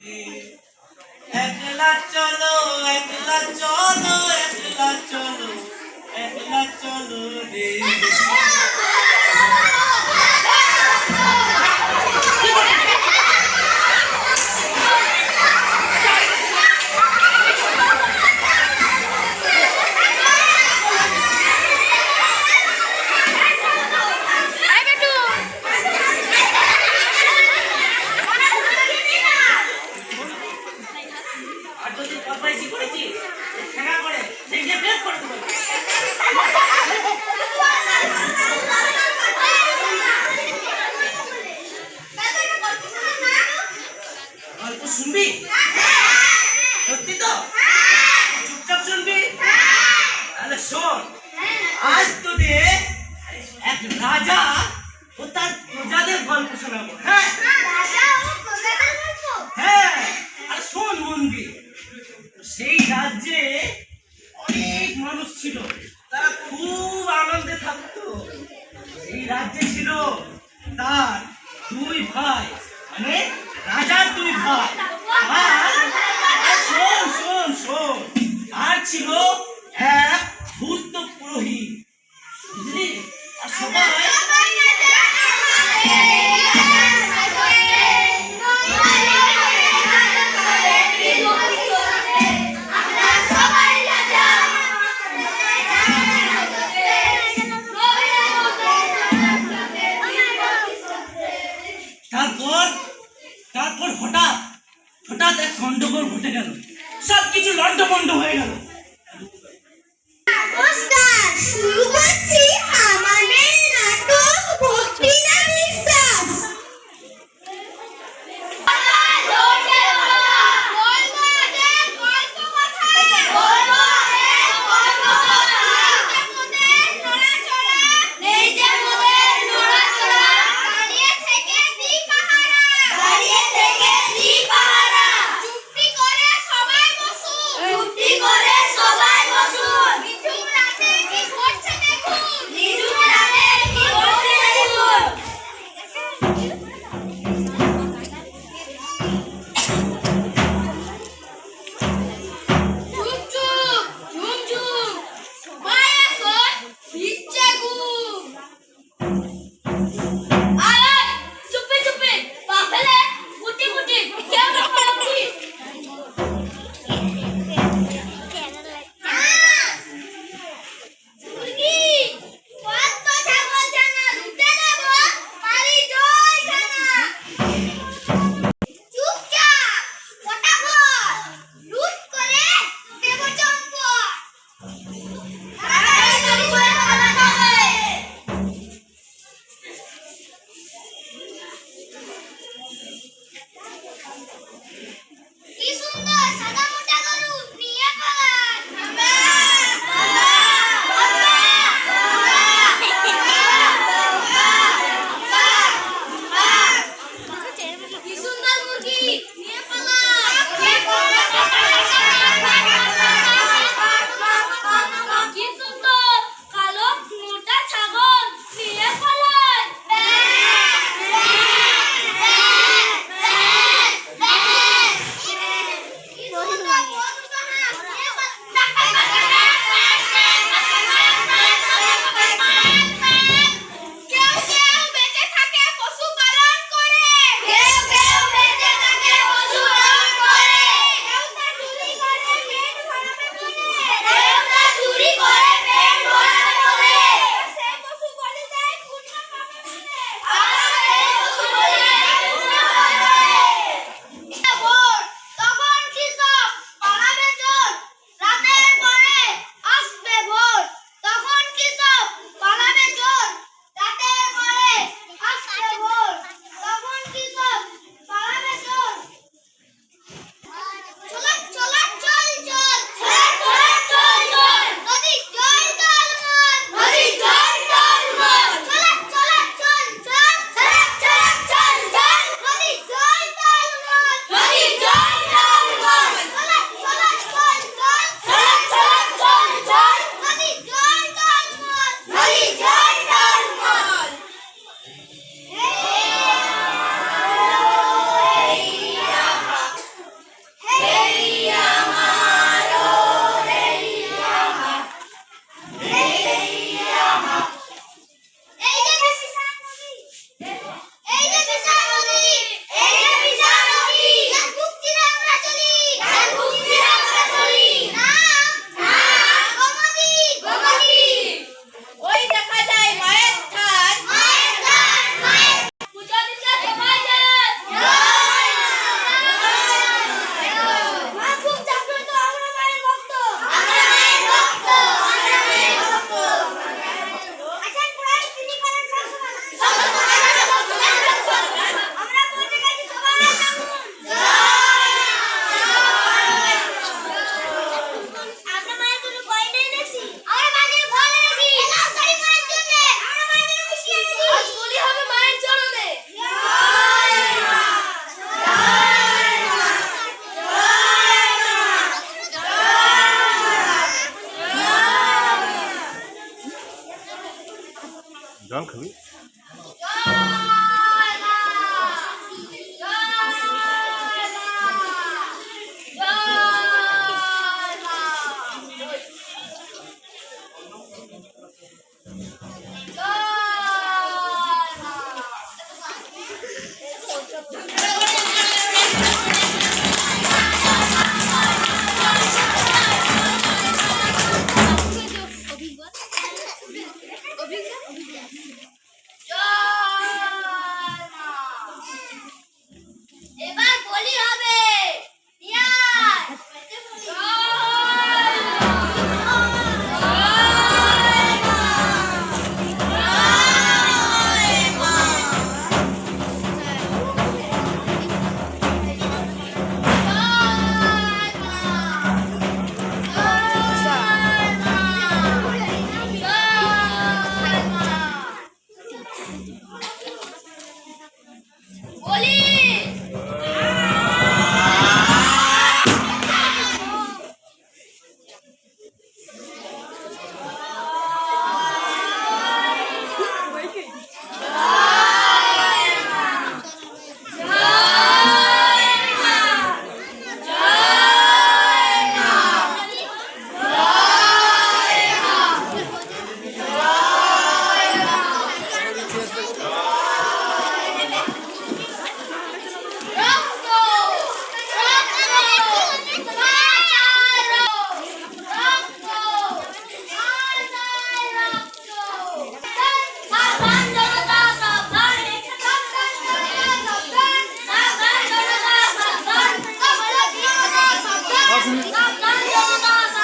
একলা চলো একলা চলো একলা চলো একলা চলো রে। রাজ্যে ছিল তার দুই ভাই মানে রাজার দুই ভাই। আর শোন শোন শোন, আর ছিল তারপর তারপর হঠাৎ হঠাৎ এক গন্ডগোল ঘটে গেল। সব কিছু লন্ডভন্ড হয়ে গেল। শুরু করছি।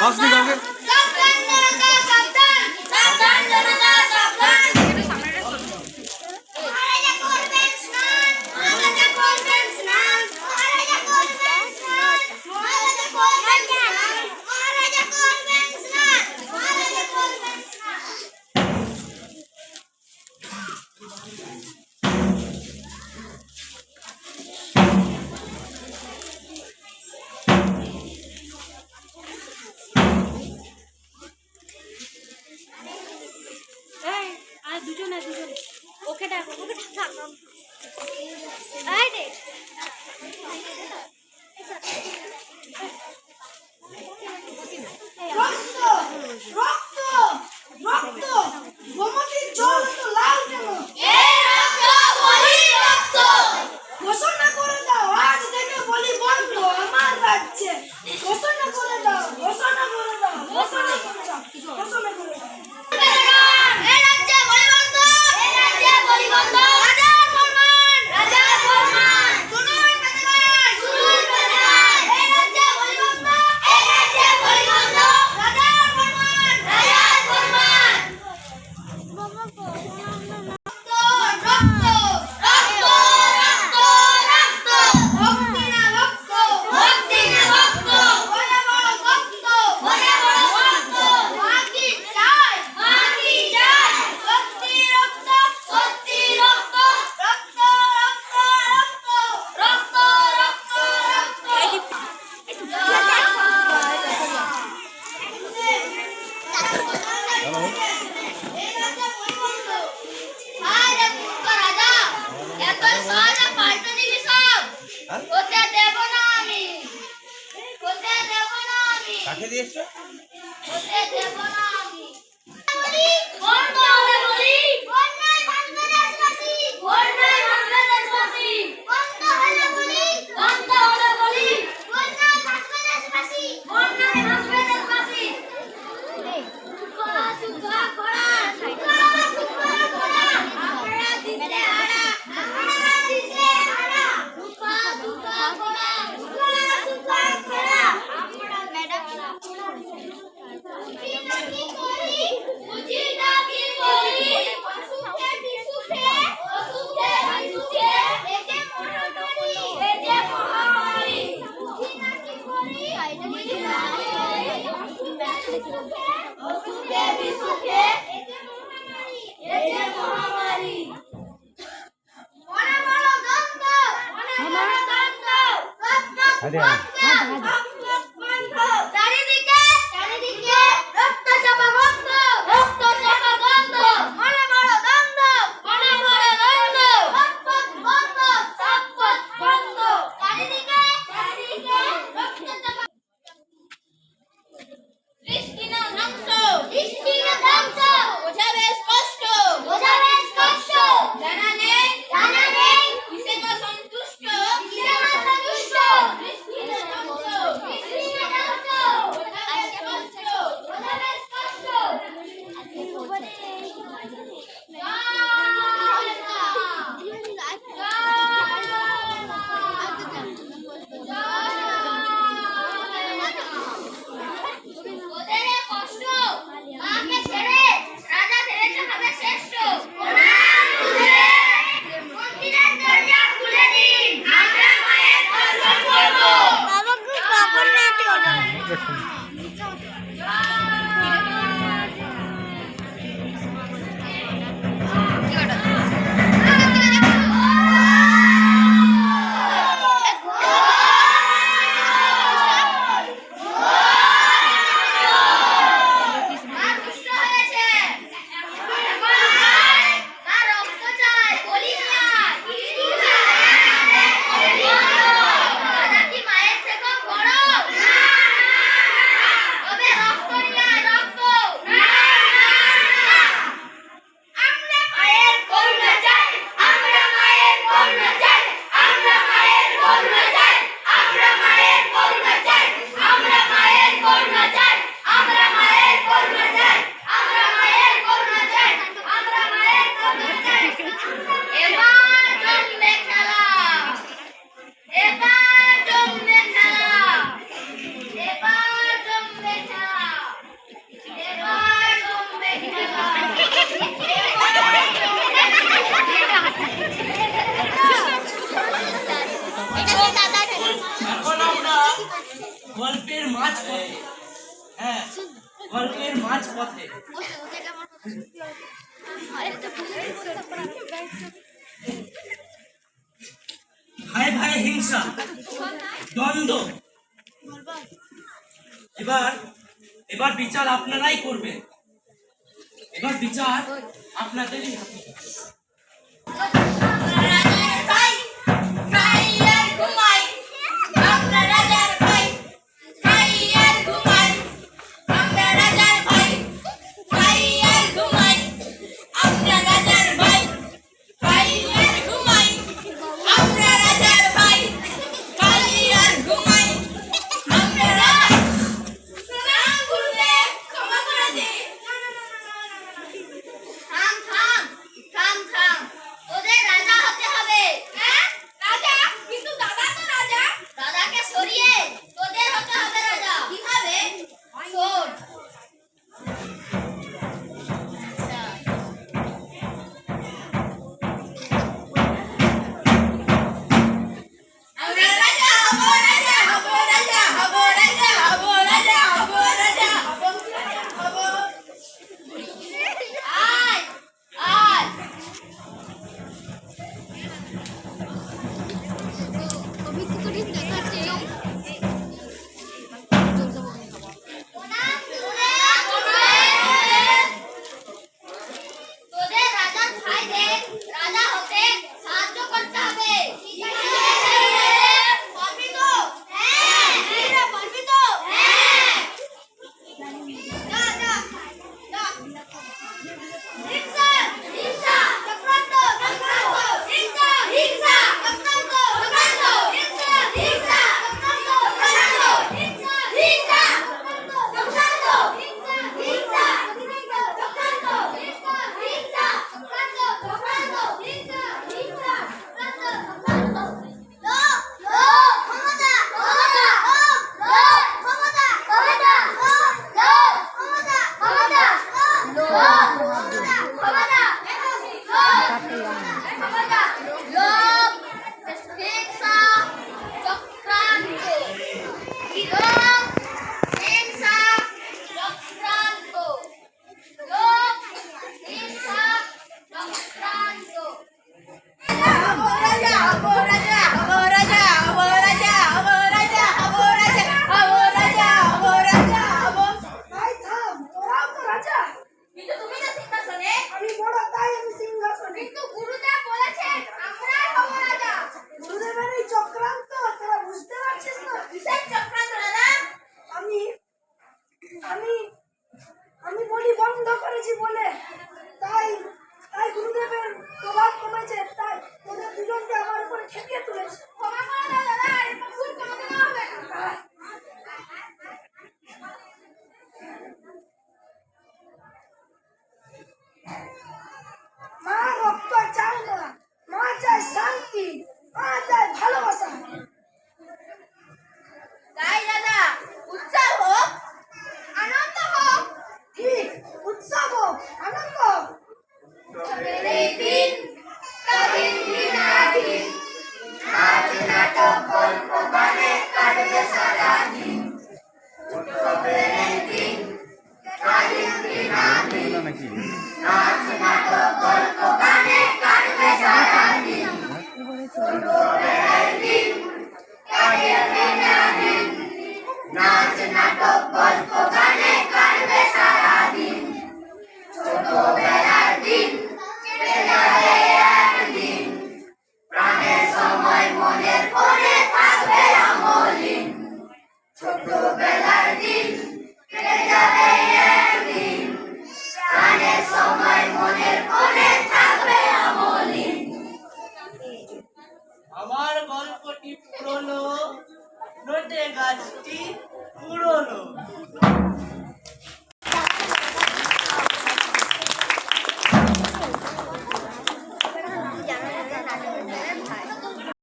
あすき。রক্ত আরে, গল্পের মাঝ পথে হ্যাঁ গল্পের মাঝ পথে ভাই ভাই হিংসা দ্বন্দ্ব। এবার এবার বিচার আপনারাই করবে এবার বিচার আপনাদেরই হবে